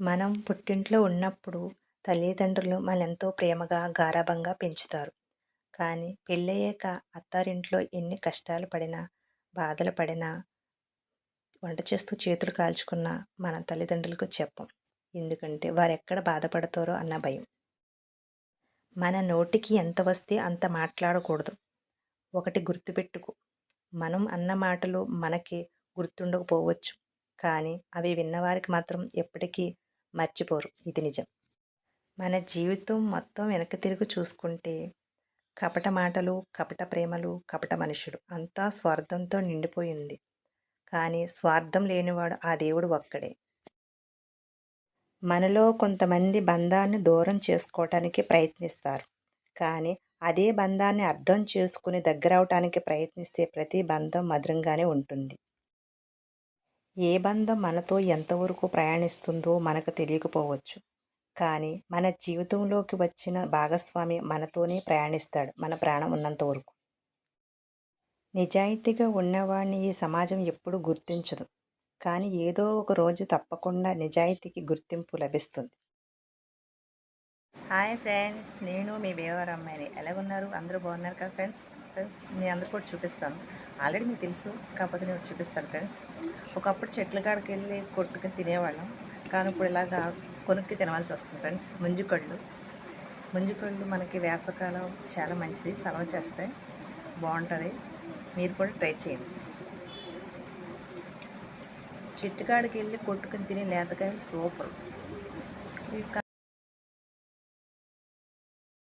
మనం పుట్టింట్లో ఉన్నప్పుడు తల్లిదండ్రులు మనెంతో ప్రేమగా, గారాబంగా పెంచుతారు. కానీ పెళ్ళయ్యాక అత్తారింట్లో ఎన్ని కష్టాలు పడినా, బాధలు పడినా, వంట చేస్తూ చేతులు కాల్చుకున్నా మన తల్లిదండ్రులకు చెప్పం. ఎందుకంటే వారెక్కడ బాధపడతారో అన్న భయం. మన నోటికి ఎంత వస్తే అంత మాట్లాడకూడదు. ఒకటి గుర్తుపెట్టుకో. మనం అన్న మాటలు మనకి గుర్తుండకపోవచ్చు. కానీ అవి విన్నవారికి మాత్రం ఎప్పటికీ మర్చిపోరు. ఇది నిజం. మన జీవితం మొత్తం వెనక్కి తిరిగి చూసుకుంటే కపట మాటలు, కపట ప్రేమలు, కపట మనుషులు అంతా స్వార్థంతో నిండిపోయింది. కానీ స్వార్థం లేనివాడు ఆ దేవుడు ఒక్కడే. మనలో కొంతమంది బంధాన్ని దూరం చేసుకోవటానికి ప్రయత్నిస్తారు. కానీ అదే బంధాన్ని అర్థం చేసుకుని దగ్గర అవటానికి ప్రయత్నిస్తే ప్రతి బంధం మధురంగానే ఉంటుంది. ఏ బంధం మనతో ఎంతవరకు ప్రయాణిస్తుందో మనకు తెలియకపోవచ్చు. కానీ మన జీవితంలోకి వచ్చిన భాగస్వామి మనతోనే ప్రయాణిస్తాడు మన ప్రాణం ఉన్నంత వరకు. నిజాయితీగా ఉన్నవాడిని ఈ సమాజం ఎప్పుడూ గుర్తించదు. కానీ ఏదో ఒక రోజు తప్పకుండా నిజాయితీకి గుర్తింపు లభిస్తుంది. హాయ్ ఫ్రెండ్స్ నేను మీ బేవర్ అమ్మాయిని ఎలాగున్నారు అందరూ బాగున్నారు కదా ఫ్రెండ్స్ ఫ్రెండ్స్ మీ అందరికి కూడా చూపిస్తాను. ఆల్రెడీ మీకు తెలుసు కాకపోతే నేను చూపిస్తాను ఫ్రెండ్స్ ఒకప్పుడు చెట్ల కాడికి వెళ్ళి కొట్టుకుని తినేవాళ్ళం. కానీ ఇప్పుడు ఇలాగా కొనుక్కి తినవలసి వస్తుంది ఫ్రెండ్స్ ముంజుకళ్ళు. ముంజుకళ్ళు మనకి వేసవకాలం చాలా మంచిది సలవ చేస్తాయి. బాగుంటుంది. మీరు కూడా ట్రై చేయండి. చెట్టు కాడికి వెళ్ళి కొట్టుకుని తినే లేతకాయలు సూపర్.